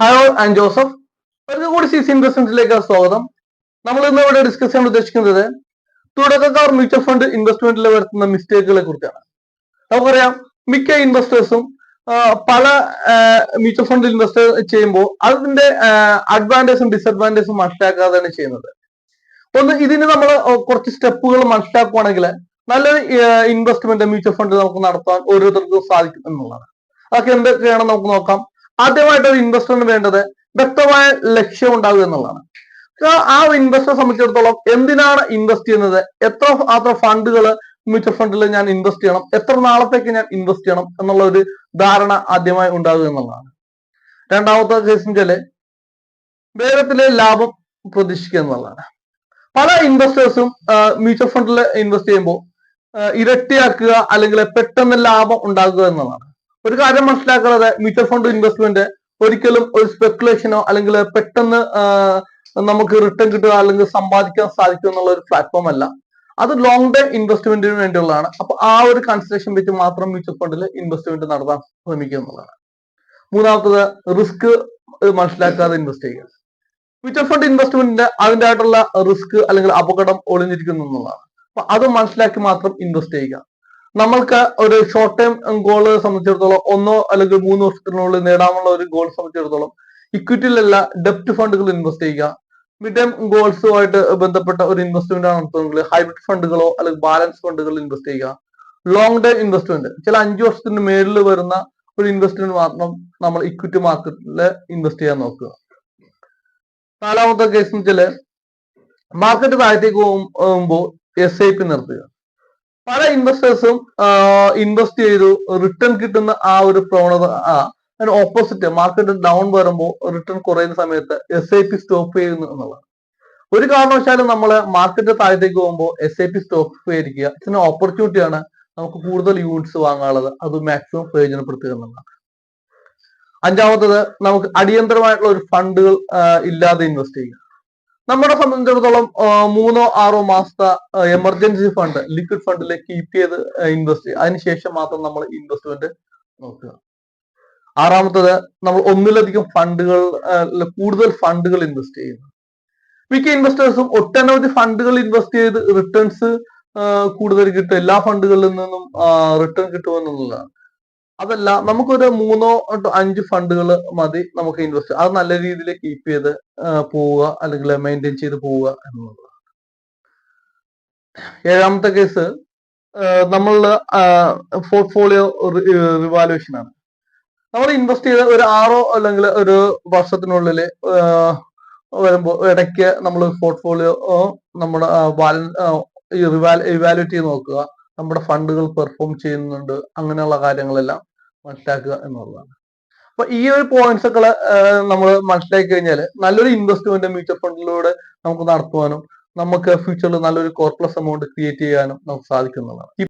Hello and Joseph. ഒരിക്കൽ കൂടി C C ഇൻവെസ്റ്റ്മെന്റിലേക്ക് സ്വാഗതം. നമ്മൾ ഇന്ന് ഇവിടെ ഡിസ്കസ് ചെയ്യാൻ ഉദ്ദേശിക്കുന്നത് തുടക്കക്കാർ മ്യൂച്വൽ ഫണ്ട് ഇൻവെസ്റ്റ്മെന്റിൽ വരുത്തുന്ന മിസ്റ്റേക്കുകളെ കുറിച്ചാണ്. നമുക്കറിയാം മിക്ക ഇൻവെസ്റ്റേഴ്സും പല മ്യൂച്വൽ ഫണ്ട് ഇൻവെസ്റ്റ് ചെയ്യുമ്പോൾ അതിന്റെ അഡ്വാന്റേജും ഡിസഡ്വാന്റേജും മനസ്സിലാക്കാതെയാണ് ചെയ്യുന്നത്. ഒന്ന് ഇതിന് നമ്മൾ കുറച്ച് സ്റ്റെപ്പുകൾ മനസ്സിലാക്കുവാണെങ്കിൽ നല്ലൊരു ഇൻവെസ്റ്റ്മെന്റ് മ്യൂച്വൽ ഫണ്ട് നമുക്ക് നടത്താൻ ഓരോരുത്തർക്കും സാധിക്കും എന്നുള്ളതാണ്. അതൊക്കെ എന്തൊക്കെയാണെന്ന് നമുക്ക് നോക്കാം. ആദ്യമായിട്ട് ഒരു ഇൻവെസ്റ്ററിന് വേണ്ടത് വ്യക്തമായ ലക്ഷ്യം ഉണ്ടാവുക എന്നുള്ളതാണ്. ആ ഇൻവെസ്റ്ററെ സംബന്ധിച്ചിടത്തോളം എന്തിനാണ് ഇൻവെസ്റ്റ് ചെയ്യുന്നത്? എത്ര മാത്രം ഫണ്ടുകൾ മ്യൂച്വൽ ഫണ്ടിൽ ഞാൻ ഇൻവെസ്റ്റ് ചെയ്യണം? എത്ര നാളത്തേക്ക് ഞാൻ ഇൻവെസ്റ്റ് ചെയ്യണം? എന്നുള്ള ഒരു ധാരണ ആദ്യമായി ഉണ്ടാവുക എന്നുള്ളതാണ്. രണ്ടാമത്തെ കേസ് വെച്ചാൽ വേഗത്തിലെ ലാഭം പ്രതീക്ഷിക്കുക എന്നുള്ളതാണ്. പല ഇൻവെസ്റ്റേഴ്സും മ്യൂച്വൽ ഫണ്ടിൽ ഇൻവെസ്റ്റ് ചെയ്യുമ്പോൾ ഇരട്ടിയാക്കുക അല്ലെങ്കിൽ പെട്ടെന്ന് ലാഭം ഉണ്ടാക്കുക എന്നുള്ളതാണ്. ഒരു കാര്യം മനസ്സിലാക്കുന്നത് മ്യൂച്വൽ ഫണ്ട് ഇൻവെസ്റ്റ്മെന്റ് ഒരിക്കലും ഒരു സ്പെക്കുലേഷനോ അല്ലെങ്കിൽ പെട്ടെന്ന് നമുക്ക് റിട്ടേൺ കിട്ടുക അല്ലെങ്കിൽ സമ്പാദിക്കാൻ സാധിക്കും എന്നുള്ള ഒരു പ്ലാറ്റ്ഫോം അല്ല. അത് ലോങ് ടേം ഇൻവെസ്റ്റ്മെന്റിന് വേണ്ടിയുള്ളതാണ്. അപ്പൊ ആ ഒരു കൺസിഡറേഷൻ വെച്ച് മാത്രം മ്യൂച്വൽ ഫണ്ടിൽ ഇൻവെസ്റ്റ്മെന്റ് നടത്താൻ ശ്രമിക്കുക എന്നുള്ളതാണ്. മൂന്നാമത്തത് റിസ്ക് മനസ്സിലാക്കാതെ ഇൻവെസ്റ്റ് ചെയ്യുക. മ്യൂച്വൽ ഫണ്ട് ഇൻവെസ്റ്റ്മെന്റിന്റെ അതിന്റെ ആയിട്ടുള്ള റിസ്ക് അല്ലെങ്കിൽ അപകടം ഒളിഞ്ഞിരിക്കുന്നു എന്നുള്ളതാണ്. അപ്പൊ അത് മനസ്സിലാക്കി മാത്രം ഇൻവെസ്റ്റ് ചെയ്യുക. നമ്മൾക്ക് ഒരു ഷോർട്ട് ടൈം ഗോൾ സംബന്ധിച്ചിടത്തോളം ഒന്നോ അല്ലെങ്കിൽ മൂന്ന് വർഷത്തിനുള്ളിൽ നേടാനുള്ള ഒരു ഗോൾ സംബന്ധിച്ചിടത്തോളം ഇക്വിറ്റിയിലല്ല ഡെപ്റ്റ് ഫണ്ടുകൾ ഇൻവെസ്റ്റ് ചെയ്യുക. മിഡ് ടൈം ഗോൾസുമായിട്ട് ബന്ധപ്പെട്ട ഒരു ഇൻവെസ്റ്റ്മെന്റ് ആണ് നടത്തുന്നത് ഹൈബ്രിഡ് ഫണ്ടുകളോ അല്ലെങ്കിൽ ബാലൻസ് ഫണ്ടുകൾ ഇൻവെസ്റ്റ് ചെയ്യുക. ലോങ് ടൈം ഇൻവെസ്റ്റ്മെന്റ് ചില അഞ്ചു വർഷത്തിന് മേളിൽ വരുന്ന ഒരു ഇൻവെസ്റ്റ്മെന്റ് മാത്രം നമ്മൾ ഇക്വിറ്റി മാർക്കറ്റിൽ ഇൻവെസ്റ്റ് ചെയ്യാൻ നോക്കുക. നാലാമത്തെ കേസ് വെച്ചാൽ മാർക്കറ്റ് താഴത്തേക്ക് പോകുമ്പോൾ എസ് ഐ പി നിർത്തുക. പല ഇൻവെസ്റ്റേഴ്സും ഇൻവെസ്റ്റ് ചെയ്തു റിട്ടേൺ കിട്ടുന്ന ആ ഒരു പ്രവണത അതിന് ഓപ്പോസിറ്റ് മാർക്കറ്റ് ഡൗൺ വരുമ്പോൾ റിട്ടേൺ കുറയുന്ന സമയത്ത് എസ് ഐ പി സ്റ്റോപ്പ് ചെയ്യുന്നു എന്നുള്ളത് ഒരു കാരണവശാലും നമ്മൾ മാർക്കറ്റ് താഴത്തേക്ക് പോകുമ്പോൾ എസ് ഐ പി സ്റ്റോപ്പ് ചെയ്തിരിക്കുക ഇതിന് ഓപ്പർച്യൂണിറ്റിയാണ് നമുക്ക് കൂടുതൽ യൂണിറ്റ്സ് വാങ്ങാനുള്ളത്. അത് മാക്സിമം പ്രയോജനപ്പെടുത്തുക എന്നുള്ളതാണ്. അഞ്ചാമത്തത് നമുക്ക് അടിയന്തരമായിട്ടുള്ള ഒരു ഫണ്ടുകൾ ഇല്ലാതെ ഇൻവെസ്റ്റ് ചെയ്യുക. നമ്മളെ സംബന്ധിച്ചിടത്തോളം മൂന്നോ ആറോ മാസത്തെ എമർജൻസി ഫണ്ട് ലിക്വിഡ് ഫണ്ടിൽ കീപ്പ് ചെയ്ത് ഇൻവെസ്റ്റ് ചെയ്യുക. അതിനുശേഷം മാത്രം നമ്മൾ ഇൻവെസ്റ്റ്മെന്റ് നോക്കുക. ആറാമത്തത് നമ്മൾ ഒന്നിലധികം ഫണ്ടുകൾ കൂടുതൽ ഫണ്ടുകൾ ഇൻവെസ്റ്റ് ചെയ്യുന്നു. മിക്ക ഇൻവെസ്റ്റേഴ്സും ഒട്ടനവധി ഫണ്ടുകൾ ഇൻവെസ്റ്റ് ചെയ്ത് റിട്ടേൺസ് കൂടുതൽ കിട്ടും. എല്ലാ ഫണ്ടുകളിൽ നിന്നും റിട്ടേൺ കിട്ടുമെന്നുള്ളതാണ്. അതല്ല നമുക്കൊരു മൂന്നോ അഞ്ച് ഫണ്ടുകൾ മതി നമുക്ക് ഇൻവെസ്റ്റ് അത് നല്ല രീതിയിൽ കീപ്പ് ചെയ്ത് പോവുക അല്ലെങ്കിൽ മെയിന്റെയിൻ ചെയ്ത് പോവുക എന്നുള്ളതാണ്. ഏഴാമത്തെ കേസ് നമ്മൾ പോർട്ട്ഫോളിയോ റിവാലുവേഷൻ ആണ്. നമ്മൾ ഇൻവെസ്റ്റ് ചെയ്ത ഒരു ആറോ അല്ലെങ്കിൽ ഒരു വർഷത്തിനുള്ളിൽ വരുമ്പോൾ ഇടയ്ക്ക് നമ്മൾ പോർട്ട്ഫോളിയോ നമ്മുടെ ഇവാലുവേറ്റ് ചെയ്ത് നോക്കുക. നമ്മുടെ ഫണ്ടുകൾ പെർഫോം ചെയ്യുന്നുണ്ട് അങ്ങനെയുള്ള കാര്യങ്ങളെല്ലാം മനസ്സിലാക്കുക എന്നുള്ളതാണ്. അപ്പൊ ഈ ഒരു പോയിന്റ്സ് ഒക്കെ നമ്മൾ മനസ്സിലാക്കി കഴിഞ്ഞാൽ നല്ലൊരു ഇൻവെസ്റ്റ്മെന്റ് മ്യൂച്വൽ ഫണ്ടിലൂടെ നമുക്ക് നടത്തുവാനും നമുക്ക് ഫ്യൂച്ചറിൽ നല്ലൊരു കോർപ്ലസ് എമൗണ്ട് ക്രിയേറ്റ് ചെയ്യാനും നമുക്ക് സാധിക്കുന്നതാണ്